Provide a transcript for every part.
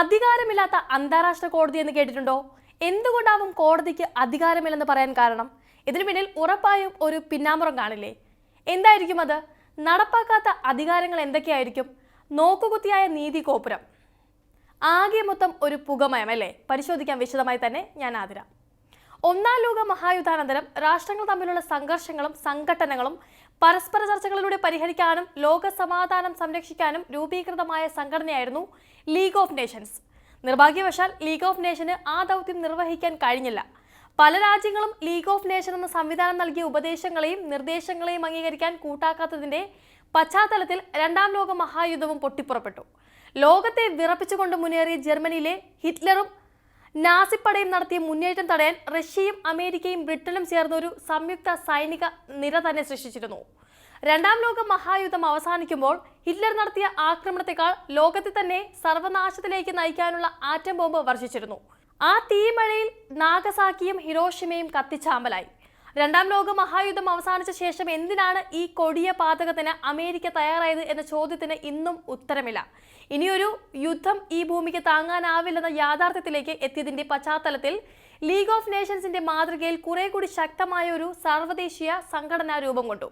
അധികാരമില്ലാത്ത അന്താരാഷ്ട്ര കോടതി എന്ന് കേട്ടിട്ടുണ്ടോ? എന്തുകൊണ്ടാവും കോടതിക്ക് അധികാരമില്ലെന്ന് പറയാൻ കാരണം? ഇതിനു പിന്നിൽ ഉറപ്പായും ഒരു പിന്നാമ്പുറം കാണില്ലേ? എന്തായിരിക്കും അത്? നടപ്പാക്കാത്ത അധികാരങ്ങൾ എന്തൊക്കെയായിരിക്കും? നോക്കുകുത്തിയായ നീതി ഗോപുരം. ആകെ മൊത്തം ഒരു പുകമയം അല്ലേ? പരിശോധിക്കാൻ വിശദമായി തന്നെ ഞാൻ ആതിര. ഒന്നാം ലോക മഹായുദ്ധാനന്തരം രാഷ്ട്രങ്ങൾ തമ്മിലുള്ള സംഘർഷങ്ങളും സംഘട്ടനങ്ങളും പരസ്പര ചർച്ചകളിലൂടെ പരിഹരിക്കാനും ലോക സമാധാനം സംരക്ഷിക്കാനും രൂപീകൃതമായ സംഘടനയായിരുന്നു ലീഗ് ഓഫ് നേഷൻസ്. നിർഭാഗ്യവശാൽ ലീഗ് ഓഫ് നേഷന് ആ ദൗത്യം നിർവഹിക്കാൻ കഴിഞ്ഞില്ല. പല രാജ്യങ്ങളും ലീഗ് ഓഫ് നേഷൻ എന്ന സംവിധാനം നൽകിയ ഉപദേശങ്ങളെയും നിർദ്ദേശങ്ങളെയും അംഗീകരിക്കാൻ കൂട്ടാക്കാത്തതിന്റെ പശ്ചാത്തലത്തിൽ രണ്ടാം ലോക മഹായുദ്ധവും പൊട്ടിപ്പുറപ്പെട്ടു. ലോകത്തെ വിറപ്പിച്ചുകൊണ്ട് മുന്നേറിയ ജർമ്മനിയിലെ ഹിറ്റ്ലറും നാസിപ്പടയും നടത്തിയ മുന്നേറ്റം തടയാൻ റഷ്യയും അമേരിക്കയും ബ്രിട്ടനും ചേർന്ന ഒരു സംയുക്ത സൈനിക നിര തന്നെ സൃഷ്ടിച്ചിരുന്നു. രണ്ടാം ലോക മഹായുദ്ധം അവസാനിക്കുമ്പോൾ ഹിറ്റ്ലർ നടത്തിയ ആക്രമണത്തെക്കാൾ ലോകത്തെ തന്നെ സർവനാശത്തിലേക്ക് നയിക്കാനുള്ള ആറ്റം ബോംബ് വർഷിച്ചിരുന്നു. ആ തീമഴയിൽ നാഗസാക്കിയും ഹിരോഷിമയും കത്തിച്ചാമ്പലായി. രണ്ടാം ലോക മഹായുദ്ധം അവസാനിച്ച ശേഷം എന്തിനാണ് ഈ കൊടിയ പാതകത്തിന് അമേരിക്ക തയ്യാറായത് എന്ന ചോദ്യത്തിന് ഇന്നും ഉത്തരമില്ല. ഇനിയൊരു യുദ്ധം ഈ ഭൂമിക്ക് താങ്ങാനാവില്ലെന്ന യാഥാർത്ഥ്യത്തിലേക്ക് എത്തിയതിന്റെ പശ്ചാത്തലത്തിൽ ലീഗ് ഓഫ് നേഷൻസിന്റെ മാതൃകയിൽ കുറെ കൂടി ശക്തമായ ഒരു സർവദേശീയ സംഘടന രൂപം കൊണ്ടു.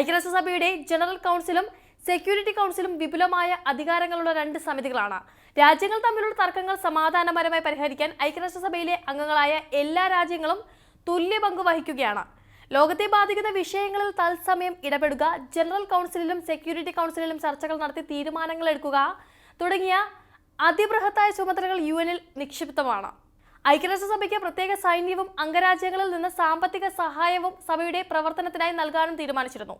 ഐക്യരാഷ്ട്രസഭയുടെ ജനറൽ കൗൺസിലും സെക്യൂരിറ്റി കൗൺസിലും വിപുലമായ അധികാരങ്ങളുള്ള രണ്ട് സമിതികളാണ്. രാജ്യങ്ങൾ തമ്മിലുള്ള തർക്കങ്ങൾ സമാധാനപരമായി പരിഹരിക്കാൻ ഐക്യരാഷ്ട്രസഭയിലെ അംഗങ്ങളായ എല്ലാ രാജ്യങ്ങളും തുല്യ പങ്ക് വഹിക്കുകയാണ്. ലോകത്തെ ബാധിക്കുന്ന വിഷയങ്ങളിൽ തത്സമയം ഇടപെടുക ജനറൽ കൗൺസിലിലും സെക്യൂരിറ്റി കൗൺസിലിലും ചർച്ചകൾ നടത്തി തീരുമാനങ്ങൾ എടുക്കുക തുടങ്ങിയ അതിബൃഹത്തായ ചുമതലകൾ യു എനിൽ നിക്ഷിപ്തമാണ്. ഐക്യരാഷ്ട്രസഭയ്ക്ക് പ്രത്യേക സൈന്യവും അംഗരാജ്യങ്ങളിൽ നിന്ന് സാമ്പത്തിക സഹായവും സഭയുടെ പ്രവർത്തനത്തിനായി നൽകാനും തീരുമാനിച്ചിരുന്നു.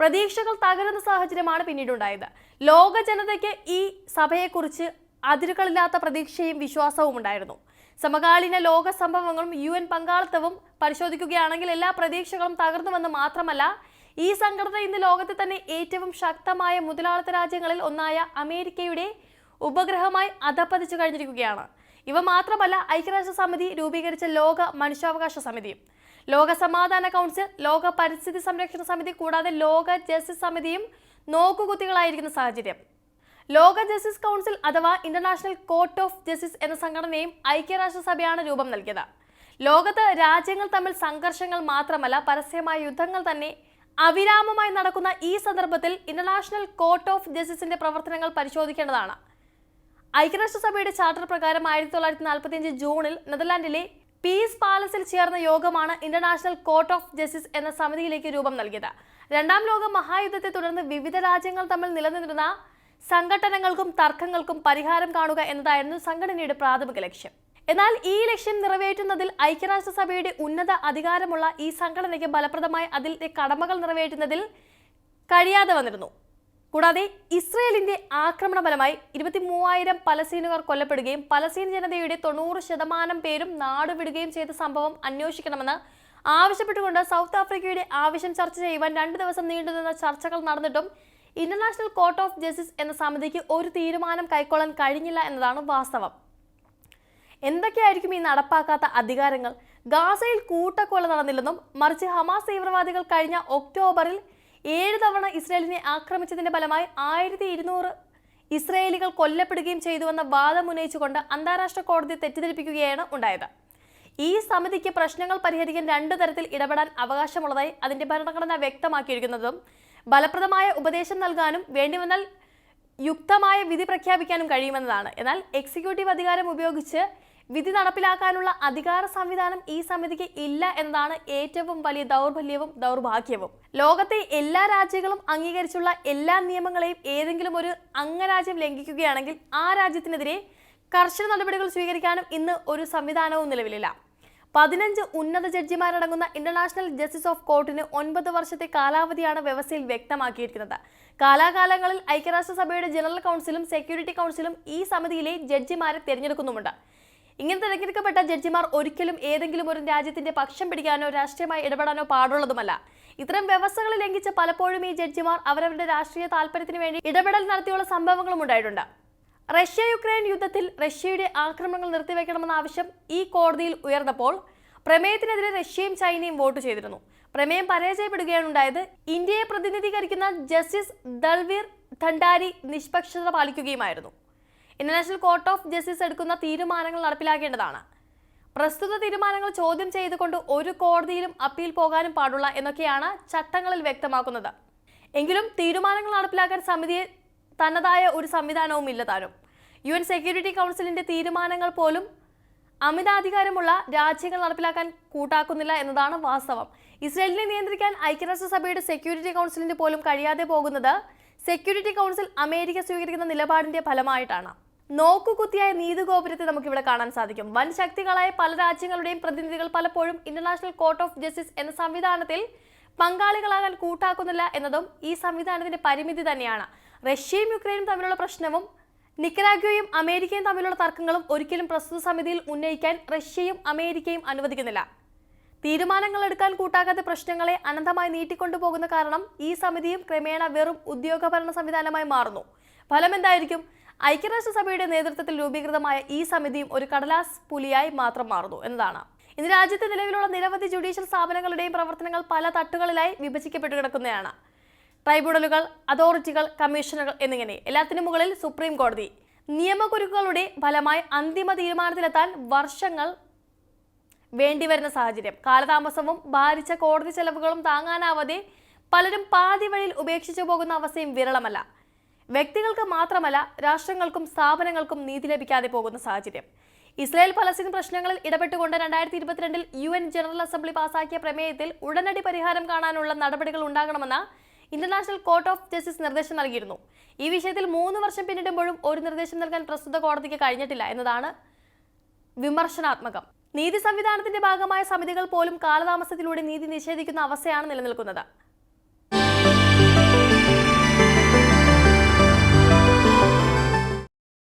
പ്രതീക്ഷകൾ തകരുന്ന സാഹചര്യമാണ് പിന്നീടുണ്ടായത്. ലോക ജനതയ്ക്ക് ഈ സഭയെക്കുറിച്ച് അതിരുകളില്ലാത്ത പ്രതീക്ഷയും വിശ്വാസവും ഉണ്ടായിരുന്നു സമകാലീന ലോക സംഭവങ്ങളും യു എൻ പങ്കാളിത്തവും പരിശോധിക്കുകയാണെങ്കിൽ എല്ലാ പ്രതീക്ഷകളും തകർന്നുവെന്ന് മാത്രമല്ല ഈ സംഘടന ഇന്ന് ലോകത്തെ തന്നെ ഏറ്റവും ശക്തമായ മുതലാളിത്ത രാജ്യങ്ങളിൽ ഒന്നായ അമേരിക്കയുടെ ഉപഗ്രഹമായി അധപ്പതിച്ചു കഴിഞ്ഞിരിക്കുകയാണ്. ഇവ മാത്രമല്ല ഐക്യരാഷ്ട്ര സമിതി രൂപീകരിച്ച ലോക മനുഷ്യാവകാശ സമിതിയും ലോക സമാധാന കൗൺസിൽ ലോക പരിസ്ഥിതി സംരക്ഷണ സമിതി കൂടാതെ ലോക ജസ്റ്റിസ് സമിതിയും നോക്കുകുത്തികളായിരിക്കുന്ന സാഹചര്യം. ലോക ജസ്റ്റിസ് കൗൺസിൽ അഥവാ ഇന്റർനാഷണൽ കോർട്ട് ഓഫ് ജസ്റ്റിസ് എന്ന സംഘടനയും ഐക്യരാഷ്ട്രസഭയാണ് രൂപം നൽകിയത്. ലോകത്ത് രാജ്യങ്ങൾ തമ്മിൽ സംഘർഷങ്ങൾ മാത്രമല്ല പരസ്യമായ യുദ്ധങ്ങൾ തന്നെ അവിരാമമായി നടക്കുന്ന ഈ സന്ദർഭത്തിൽ ഇന്റർനാഷണൽ കോർട്ട് ഓഫ് ജസ്റ്റിസിന്റെ പ്രവർത്തനങ്ങൾ പരിശോധിക്കേണ്ടതാണ്. ഐക്യരാഷ്ട്രസഭയുടെ ചാർട്ടർ പ്രകാരം ആയിരത്തി തൊള്ളായിരത്തി നാൽപ്പത്തിയഞ്ച് ജൂണിൽ നെതർലാൻഡിലെ പീസ് പാലസിൽ ചേർന്ന യോഗമാണ് ഇന്റർനാഷണൽ കോർട്ട് ഓഫ് ജസ്റ്റിസ് എന്ന സമിതിയിലേക്ക് രൂപം നൽകിയത്. രണ്ടാം ലോക മഹായുദ്ധത്തെ തുടർന്ന് വിവിധ രാജ്യങ്ങൾ തമ്മിൽ നിലനിന്നിരുന്ന സംഘട്ടനങ്ങൾക്കും തർക്കങ്ങൾക്കും പരിഹാരം കാണുക എന്നതായിരുന്നു സംഘടനയുടെ പ്രാഥമിക ലക്ഷ്യം. എന്നാൽ ഈ ലക്ഷ്യം നിറവേറ്റുന്നതിൽ ഐക്യരാഷ്ട്രസഭയുടെ ഉന്നത അധികാരമുള്ള ഈ സംഘടനയ്ക്ക് ഫലപ്രദമായി അതിന്റെ കടമകൾ നിറവേറ്റുന്നതിൽ കഴിയാതെ വന്നിരുന്നു. കൂടാതെ ഇസ്രയേലിന്റെ ആക്രമണ ഫലമായി ഇരുപത്തി മൂവായിരം പലസ്തീനുകാർ കൊല്ലപ്പെടുകയും പലസ്തീൻ ജനതയുടെ തൊണ്ണൂറ് ശതമാനം പേരും നാടുവിടുകയും ചെയ്ത സംഭവം അന്വേഷിക്കണമെന്ന് ആവശ്യപ്പെട്ടുകൊണ്ട് സൗത്ത് ആഫ്രിക്കയുടെ ആവശ്യം ചർച്ച ചെയ്യുവാൻ രണ്ട് ദിവസം നീണ്ടുനിന്ന ചർച്ചകൾ നടന്നിട്ടും ഇന്റർനാഷണൽ കോർട്ട് ഓഫ് ജസ്റ്റിസ് എന്ന സമിതിക്ക് ഒരു തീരുമാനം കൈക്കൊള്ളാൻ കഴിഞ്ഞില്ല എന്നതാണ് വാസ്തവം. എന്തൊക്കെയായിരിക്കും ഈ നടപ്പാക്കാത്ത അധികാരങ്ങൾ? ഗാസയിൽ കൂട്ടക്കൊല നടന്നില്ലെന്നും മറിച്ച് ഹമാസ് തീവ്രവാദികൾ കഴിഞ്ഞ ഒക്ടോബറിൽ ഏഴ് തവണ ഇസ്രയേലിനെ ആക്രമിച്ചതിന്റെ ഫലമായി ആയിരത്തി ഇരുന്നൂറ് ഇസ്രയേലികൾ കൊല്ലപ്പെടുകയും ചെയ്തുവെന്ന വാദം ഉന്നയിച്ചുകൊണ്ട് അന്താരാഷ്ട്ര കോടതി തെറ്റിദ്ധരിപ്പിക്കുകയാണ് ഉണ്ടായത്. ഈ സമിതിക്ക് പ്രശ്നങ്ങൾ പരിഹരിക്കാൻ രണ്ടു തരത്തിൽ ഇടപെടാൻ അവകാശമുള്ളതായി അതിന്റെ ഭരണഘടന വ്യക്തമാക്കിയിരിക്കുന്നതും ഫലപ്രദമായ ഉപദേശം നൽകാനും വേണ്ടിവന്നാൽ യുക്തമായ വിധി പ്രഖ്യാപിക്കാനും കഴിയുമെന്നതാണ്. എന്നാൽ എക്സിക്യൂട്ടീവ് അധികാരം ഉപയോഗിച്ച് വിധി നടപ്പിലാക്കാനുള്ള അധികാര സംവിധാനം ഈ സമിതിക്ക് ഇല്ല എന്നതാണ് ഏറ്റവും വലിയ ദൗർബല്യവും ദൗർഭാഗ്യവും. ലോകത്തെ എല്ലാ രാജ്യങ്ങളും അംഗീകരിച്ചുള്ള എല്ലാ നിയമങ്ങളെയും ഏതെങ്കിലും ഒരു അംഗരാജ്യം ലംഘിക്കുകയാണെങ്കിൽ ആ രാജ്യത്തിനെതിരെ കർശന നടപടികൾ സ്വീകരിക്കാനും ഇന്ന് ഒരു സംവിധാനവും നിലവിലില്ല. പതിനഞ്ച് ഉന്നത ജഡ്ജിമാരടങ്ങുന്ന ഇന്റർനാഷണൽ ജസ്റ്റിസ് ഓഫ് കോർട്ടിന് ഒൻപത് വർഷത്തെ കാലാവധിയാണ് വ്യവസ്ഥയിൽ വ്യക്തമാക്കിയിരിക്കുന്നത്. കാലാകാലങ്ങളിൽ ഐക്യരാഷ്ട്രസഭയുടെ ജനറൽ കൗൺസിലും സെക്യൂരിറ്റി കൗൺസിലും ഈ സമിതിയിലെ ജഡ്ജിമാരെ തിരഞ്ഞെടുക്കുന്നുമുണ്ട്. ഇങ്ങനെ തിരഞ്ഞെടുക്കപ്പെട്ട ജഡ്ജിമാർ ഒരിക്കലും ഏതെങ്കിലും ഒരു രാജ്യത്തിന്റെ പക്ഷം പിടിക്കാനോ രാഷ്ട്രീയമായി ഇടപെടാനോ പാടുള്ളതുമല്ല. ഇത്തരം വ്യവസ്ഥകൾ ലംഘിച്ച് പലപ്പോഴും ഈ ജഡ്ജിമാർ അവരവരുടെ രാഷ്ട്രീയ താല്പര്യത്തിന് വേണ്ടി ഇടപെടൽ നടത്തിയുള്ള സംഭവങ്ങളും ഉണ്ടായിട്ടുണ്ട്. റഷ്യ യുക്രൈൻ യുദ്ധത്തിൽ റഷ്യയുടെ ആക്രമണങ്ങൾ നിർത്തിവെക്കണമെന്ന ആവശ്യം ഈ കോടതിയിൽ ഉയർന്നപ്പോൾ പ്രമേയത്തിനെതിരെ റഷ്യയും ചൈനയും വോട്ട് ചെയ്തിരുന്നു. പ്രമേയം പരാജയപ്പെടുകയാണ് ഉണ്ടായത്. ഇന്ത്യയെ പ്രതിനിധീകരിക്കുന്ന ജസ്റ്റിസ് ദൾവീർ ധണ്ടാരി നിഷ്പക്ഷത പാലിക്കുകയുമായിരുന്നു. ഇന്റർനാഷണൽ കോർട്ട് ഓഫ് ജസ്റ്റിസ് എടുക്കുന്ന തീരുമാനങ്ങൾ നടപ്പിലാക്കേണ്ടതാണ്. പ്രസ്തുത തീരുമാനങ്ങൾ ചോദ്യം ചെയ്തുകൊണ്ട് ഒരു കോടതിയിലും അപ്പീൽ പോകാനും പാടുള്ള എന്നൊക്കെയാണ് ചട്ടങ്ങളിൽ വ്യക്തമാക്കുന്നത്. എങ്കിലും തീരുമാനങ്ങൾ നടപ്പിലാക്കാൻ സമിതിയെ തന്നതായ ഒരു സംവിധാനവും ഇല്ല താനും. യു എൻ സെക്യൂരിറ്റി കൗൺസിലിന്റെ തീരുമാനങ്ങൾ പോലും അമിതാധികാരമുള്ള രാജ്യങ്ങൾ നടപ്പിലാക്കാൻ കൂട്ടാക്കുന്നില്ല എന്നതാണ് വാസ്തവം. ഇസ്രയേലിനെ നിയന്ത്രിക്കാൻ ഐക്യരാഷ്ട്രസഭയുടെ സെക്യൂരിറ്റി കൗൺസിലിന് പോലും കഴിയാതെ പോകുന്നത് സെക്യൂരിറ്റി കൗൺസിൽ അമേരിക്ക സ്വീകരിക്കുന്ന നിലപാടിന്റെ ഫലമായിട്ടാണ്. നോക്കുകുത്തിയായ നീതിഗോപുരത്തെ നമുക്ക് ഇവിടെ കാണാൻ സാധിക്കും. വൻ ശക്തികളായ പല രാജ്യങ്ങളുടെയും പ്രതിനിധികൾ പലപ്പോഴും ഇന്റർനാഷണൽ കോർട്ട് ഓഫ് ജസ്റ്റിസ് എന്ന സംവിധാനത്തിൽ പങ്കാളികളാകാൻ കൂട്ടാക്കുന്നില്ല എന്നതും ഈ സംവിധാനത്തിന്റെ പരിമിതി തന്നെയാണ്. റഷ്യയും യുക്രൈനും തമ്മിലുള്ള പ്രശ്നവും നിക്കരാഗ്വയും അമേരിക്കയും തമ്മിലുള്ള തർക്കങ്ങളും ഒരിക്കലും പ്രസ്തുത സമിതിയിൽ ഉന്നയിക്കാൻ റഷ്യയും അമേരിക്കയും അനുവദിക്കുന്നില്ല. തീരുമാനങ്ങൾ എടുക്കാൻ കൂട്ടാകാത്ത പ്രശ്നങ്ങളെ അനന്തമായി നീട്ടിക്കൊണ്ടുപോകുന്ന കാരണം ഈ സമിതിയും ക്രമേണ വെറും ഉദ്യോഗഭരണ സംവിധാനമായി മാറുന്നു. എന്തായിരിക്കും ഐക്യരാഷ്ട്രസഭയുടെ നേതൃത്വത്തിൽ രൂപീകൃതമായ ഈ സമിതിയും ഒരു കടലാസ് പുലിയായി മാത്രം മാറുന്നു എന്നതാണ്. ഇന്ന് രാജ്യത്തെ നിലവിലുള്ള നിരവധി ജുഡീഷ്യൽ സ്ഥാപനങ്ങളുടെയും പ്രവർത്തനങ്ങൾ പല തട്ടുകളിലായി വിഭജിക്കപ്പെട്ടു കിടക്കുന്നതാണ് ട്രൈബ്യൂണലുകൾ അതോറിറ്റികൾ കമ്മീഷനുകൾ എന്നിങ്ങനെ എല്ലാത്തിനും മുകളിൽ സുപ്രീം കോടതി. നിയമകുരുക്കുകളുടെ ഫലമായി അന്തിമ തീരുമാനത്തിലെത്താൻ വർഷങ്ങൾ വേണ്ടിവരുന്ന സാഹചര്യം. കാലതാമസവും ഭാരിച്ച കോടതി ചെലവുകളും താങ്ങാനാവാതെ പലരും പാതി വഴിയിൽ ഉപേക്ഷിച്ചു പോകുന്ന അവസ്ഥയും വിരളമല്ല. വ്യക്തികൾക്ക് മാത്രമല്ല രാഷ്ട്രങ്ങൾക്കും സ്ഥാപനങ്ങൾക്കും നീതി ലഭിക്കാതെ പോകുന്ന സാഹചര്യം. ഇസ്രായേൽ പലസ്തീൻ പ്രശ്നങ്ങളിൽ ഇടപെട്ടുകൊണ്ട് രണ്ടായിരത്തി ഇരുപത്തിരണ്ടിൽ യു എൻ ജനറൽ അസംബ്ലി പാസാക്കിയ പ്രമേയത്തിൽ ഉടനടി പരിഹാരം കാണാനുള്ള നടപടികൾ ഉണ്ടാകണമെന്ന് ഇന്റർനാഷണൽ കോർട്ട് ഓഫ് ജസ്റ്റിസ് നിർദ്ദേശം നൽകിയിരുന്നു. ഈ വിഷയത്തിൽ മൂന്ന് വർഷം പിന്നിടുമ്പോഴും ഒരു നിർദ്ദേശം നൽകാൻ പ്രസ്തുത കോടതിക്ക് കഴിഞ്ഞിട്ടില്ല എന്നതാണ് വിമർശനാത്മകം. നീതി സംവിധാനത്തിന്റെ ഭാഗമായ സമിതികൾ പോലും കാലതാമസത്തിലൂടെ നീതി നിഷേധിക്കുന്ന അവസ്ഥയാണ് നിലനിൽക്കുന്നത്.